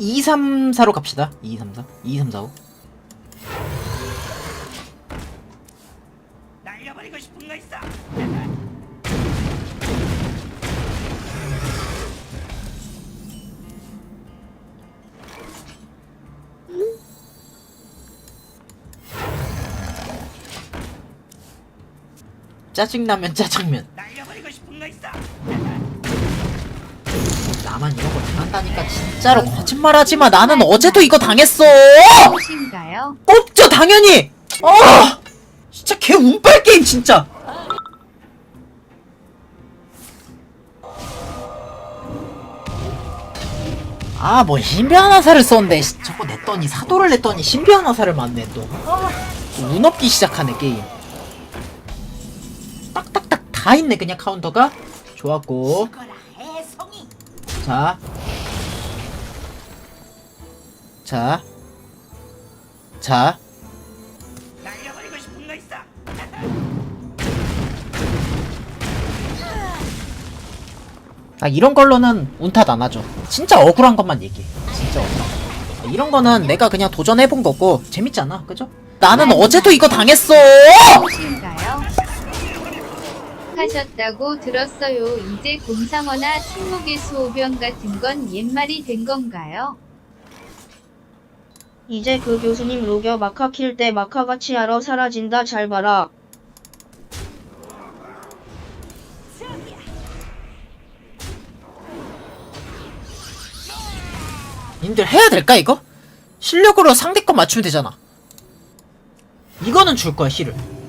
2, 3, 4로 갑시다. 2, 3, 4. 2, 3, 4, 5. 날려버리고 싶은 거 있어. 짜증나면 짜장면. 나만 이런 거 당한다니까 진짜로 거짓말하지 마. 나는 어제도 이거 당했어. 무엇인가요? 없죠 당연히. 아 진짜 개 운빨 게임 진짜. 아, 뭐 신비한 화살을 썼는데 씨, 저거 냈더니 사도를 냈더니 신비한 화살을 맞네 또. 아, 운 없기 시작하네 게임. 딱딱딱 다 있네 그냥 카운터가. 좋았고. 자. 자. 자. 날려버리고 싶은 거 있어. 아, 이런 걸로는 운탓 안 하죠. 진짜 억울한 것만 얘기해. 진짜 억울한 거. 이런 거는 내가 그냥 도전해본 거고, 재밌잖아. 그죠? 나는 어제도 이거 당했어! 무엇인가요? 하셨다고 들었어요. 이제 공상어나 침묵의 수호병 같은 건 옛말이 된 건가요? 이제 그 교수님 녹여 마카 킬 때 마카같이 하러 사라진다 잘 봐라. 님들 해야 될까, 이거? 실력으로 상대 거 맞추면 되잖아. 이거는 줄 거야, 힐을.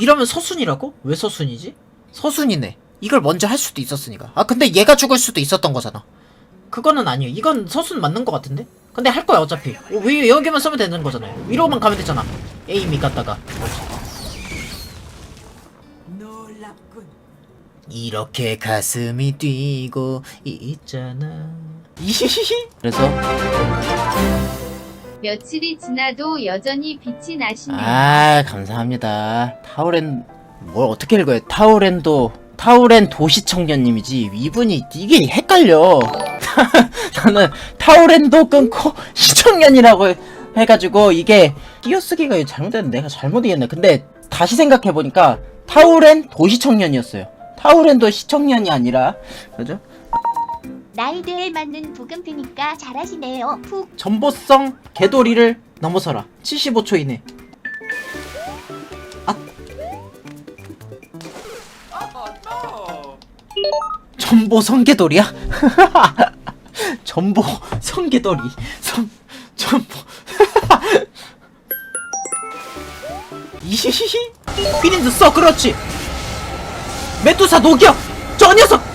이러면 서순이라고? 왜 서순이지? 서순이네. 이걸 먼저 할 수도 있었으니까. 아, 근데 얘가 죽을 수도 있었던 거잖아. 그거는 아니에요. 이건 서순 맞는 거 같은데? 근데 할 거야, 어차피. 어, 왜 여기만 쓰면 되는 거잖아요. 위로만 가면 되잖아. 에임이 갔다가. 이렇게 가슴이 뛰고 있잖아. 이히히히. 그래서 며칠이 지나도 여전히 빛이 나시네요. 아 감사합니다. 타우렌 뭘 어떻게 읽어요? 타우렌도 타우렌 도시 청년님이지 이분이 이게 헷갈려. 나는 타우렌도 끊고 시청년이라고 해- 해가지고 이게 띄어쓰기가 잘못됐는데 내가 잘못 이해했네. 근데 다시 생각해 보니까 타우렌 도시 청년이었어요. 타우렌도 시청년이 아니라 그죠? 나이대에 맞는 부금피니까 잘하시네요. 푹 전보성 개도리를 넘어서라. 75초 이내. 아. 전보 성개돌이야? 전보 성개돌이. 성 전보. 이히히히. 피린드 써 그렇지. 메두사 녹여. 저 녀석.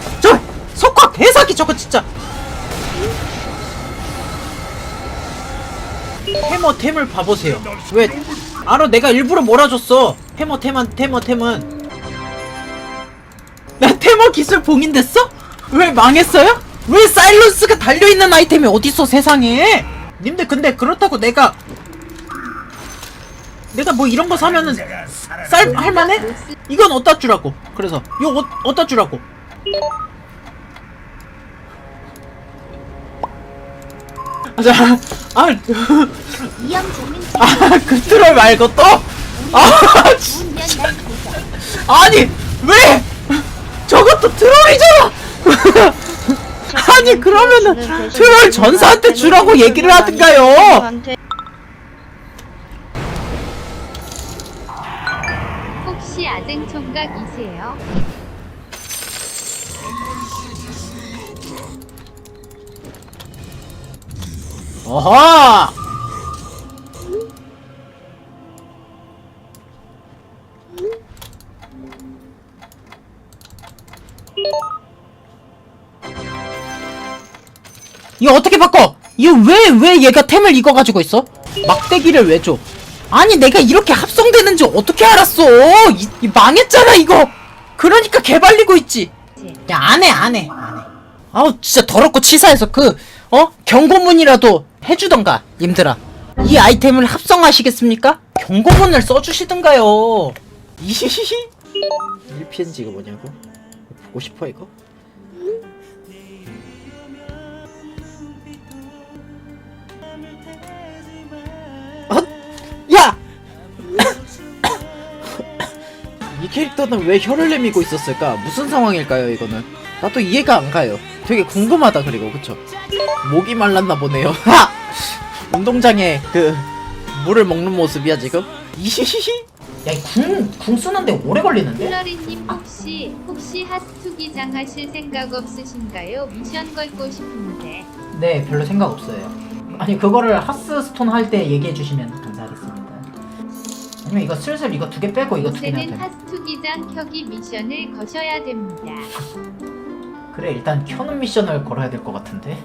저 석화 개사기 저거 진짜. 해머 템을 봐보세요. 왜? 알아, 내가 일부러 몰아줬어. 해머 템은 테머 템은. 나 테머 기술 봉인됐어? 왜 망했어요? 왜 사일런스가 달려있는 아이템이 어딨어 세상에? 님들 근데 그렇다고 내가 내가 뭐 이런 거 사면은 쌀 할만해? 이건 어디다 주라고? 그래서 이거 어, 어디다 주라고? 아, 자, 아, 아, 그 트롤 말고 또? 아, 진- 운면 날 보자. 아니, 왜? 저것도 트롤이잖아! 아니, 그러면은 트롤 전사한테 주라고 얘기를 하든가요! 한테 혹시 아쟁 총각이세요? 어허! 이거 어떻게 바꿔? 이거 왜, 왜 얘가 템을 이거 가지고 있어? 막대기를 왜 줘? 아니, 내가 이렇게 합성되는지 어떻게 알았어? 이, 이 망했잖아, 이거! 그러니까 개발리고 있지! 야, 안 해, 안 해, 안 해. 아우, 진짜 더럽고 치사해서 그, 어? 경고문이라도 해주던가 님들아 이 아이템을 합성하시겠습니까? 경고문을 써주시던가요 이히히히 1PNG 이거 뭐냐고? 보고 싶어 이거? 이 캐릭터는 왜 혀를 내미고 있었을까? 무슨 상황일까요 이거는? 나도 이해가 안 가요 되게 궁금하다 그리고 그쵸? 목이 말랐나 보네요 하! 운동장에 그, 물을 먹는 모습이야, 지금? 이히히히? 야, 이 궁, 궁 쓰는데 오래 걸리는데? 플러리님 혹시 혹시 핫투 기장 하실 생각 없으신가요? 미션 걸고 싶은데. 네, 별로 생각 없어요. 아니, 그거를 하스스톤 할 때 얘기해 주시면 감사하겠습니다. 아니면 이거 슬슬 이거 두 개 빼고 이거 두개 내면 요새는 돼. 핫투 기장 켜기 미션을 거셔야 됩니다. 그래, 일단 켜는 미션을 걸어야 될 것 같은데?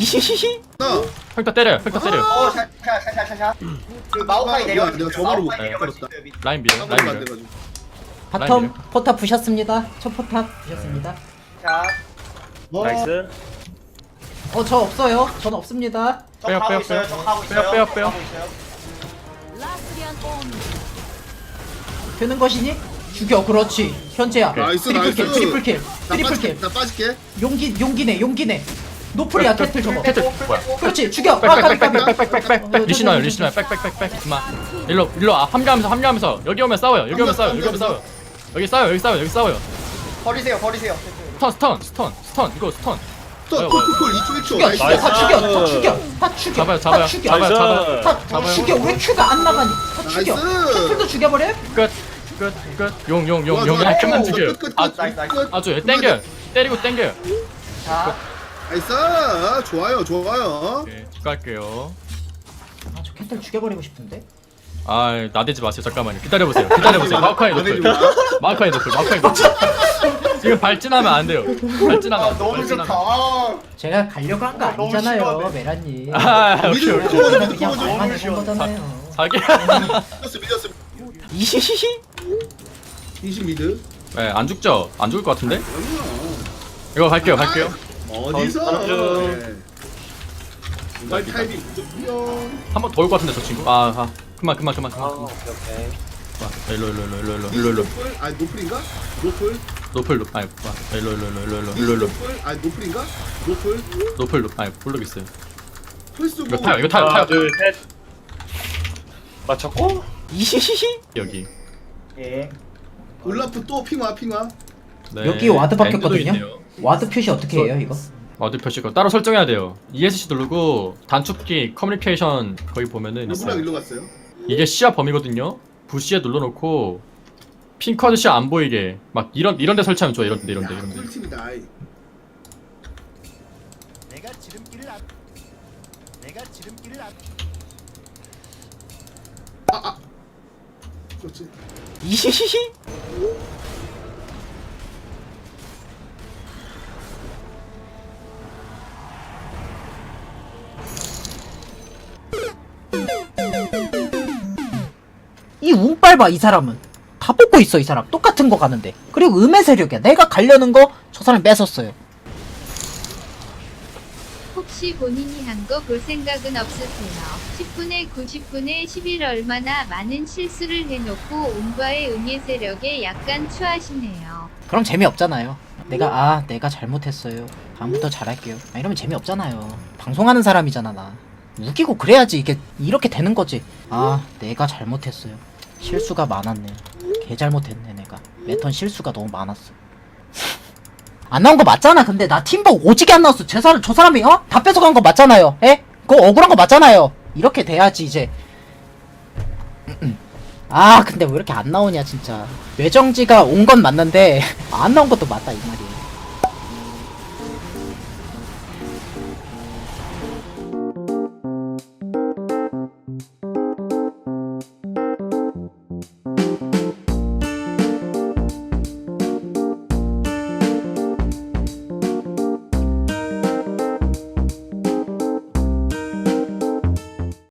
이히히히 나. 평타 때려 평타 때려 어 샷샷샷샷샷 그 마오카이 아, 내려왔다 네, 라인 밀어 라인 밀어 바텀 포탑 부셨습니다. 첫 포탑 부셨습니다. 자, 어? 나이스 어 저 없어요. 전 없습니다. 빼요, 빼요, 빼요. 빼요, 빼요, 빼요. 되는 것이니? 죽여 그렇지 현재야 나이스, 나이스. 트리플 킬 트리플 킬나 빠질게. 용기 용기내 용기내 노플이야, 그, 캐틀 저거. 캐틀 뭐야? 그렇지, 죽여. 아, 까비, 까비. 빽빽빽빽빽빽빽 리시나요. 리시나요. 빽빽빽빽. 그만. 일로 일로 아, 합류하면서 합류하면서 여기 오면 싸워요. 여기 오면 싸워요. 여기 오면 싸워요. 여기 싸워요. 여기 싸워요. 여기 싸워요. 버리세요, 버리세요. 스턴 스턴 스턴 스턴 이거 스턴. 또, 뭐야, 콜, 뭐야. 콜, 콜, 2초, 1초. 죽여, 죽여, 다 죽여, 다 죽여, 다 죽여. 잡아요. 다 잡아요. 죽여. 잡아요. 잡아요. 다. 죽여. 왜 큐가 안 나가니? 다 죽여. 캐틀도 죽여버려? 끝. 끝. 끝. 용용용 좋아, 용. 좋아. 그만 죽여요. 아. 끝. 아주 땡겨. 때리고 땡겨요. 자, 나이스. 좋아요, 좋아요. 집 갈게요. 아, 저 캐틀 죽여버리고 싶은데. 아, 나대지 마세요. 잠깐만요. 기다려보세요. 기다려보세요. 마우카이 해주지 노플. 마. 마우카이 노플. 마우카이 노플. 지금 발진하면 안 돼요. 발진하면 아, 안 돼요. 너무 발진하면. 좋다. 아, 제가 가려고 한거 너무 아니잖아요, 심하네. 메라님. 아, 오케이, 미드 오케이. 커버, 그냥. 말만 해본 거잖아요. 자기. 믿었어, 믿었어. 이히히히. 인식 미드. 네, 안 죽죠? 안 죽을 것 같은데? 그럼요. 이거 갈게요, 갈게요. 어디서? 중. 네. 정말 타이밍 무조건. 한 번 더 올 것 같은데, 저 친구. 아, 아. 그만, 그만, 그만, 아, 그만. 그만. 오케이, 오케이. 와, 일로, 일로, 일로, 일로, 일로, 일로, 일로. 노플? 아니, 노플인가? 노플? 노플, 노, 아니, 와, 일로, 일로, 일로, 일로, 일로, 일로, 일로. 노플? 아니, 노플인가? 노플? 노플, 노, 아니, 볼록 있어요. 플스 이거 타요, 이거 타요, 하나, 타요. 둘, 셋. 맞췄고? 이히히히. 여기. 예. 올라프 또 핑화, 핑화. 네. 여기 와드 바뀌었거든요? 있네요. 와드 표시 어떻게 해요, 이거? 와드 표시가 따로 설정해야 돼요. ESC 누르고 단축키 커뮤니케이션 거기 보면은 누구랑 있어요. 일로 갔어요? 이게 시야 범위거든요. 부시에 눌러놓고 핑커드 시야 안 보이게 막 이런 이런 데 설치하면 좋아. 이런 데 이런 데 야, 이런 데. 꿀팁이다. 아이. 내가 지름길을 앞. 내가 지름길을 앞. 그렇지. 이히히히. 이 운빨 봐, 이 사람은. 다 뽑고 있어, 이 사람. 똑같은 거 가는데. 그리고 음의 세력이야. 내가 가려는 거, 저 사람이 뺏었어요. 혹시 본인이 한 거 볼 생각은 없으세요? 10분의 90분의 11 얼마나 많은 실수를 해놓고 온바의 응애 세력에 약간 추하시네요. 그럼 재미없잖아요. 내가, 아, 내가 잘못했어요. 다음부터 잘할게요. 아, 이러면 재미없잖아요. 방송하는 사람이잖아, 나. 우기고 그래야지 이게 이렇게 되는 거지. 아, 내가 잘못했어요. 실수가 많았네. 개 잘못했네, 내가. 매턴 실수가 너무 많았어. 안 나온 거 맞잖아. 근데 나 팀버 오지게 안 나왔어. 제 사람, 저 사람이, 어? 다 뺏어간 거 맞잖아요. 에? 그거 억울한 거 맞잖아요. 이렇게 돼야지, 이제. 아, 근데 왜 이렇게 안 나오냐, 진짜. 뇌정지가 온 건 맞는데, 안 나온 것도 맞다, 이 말이야.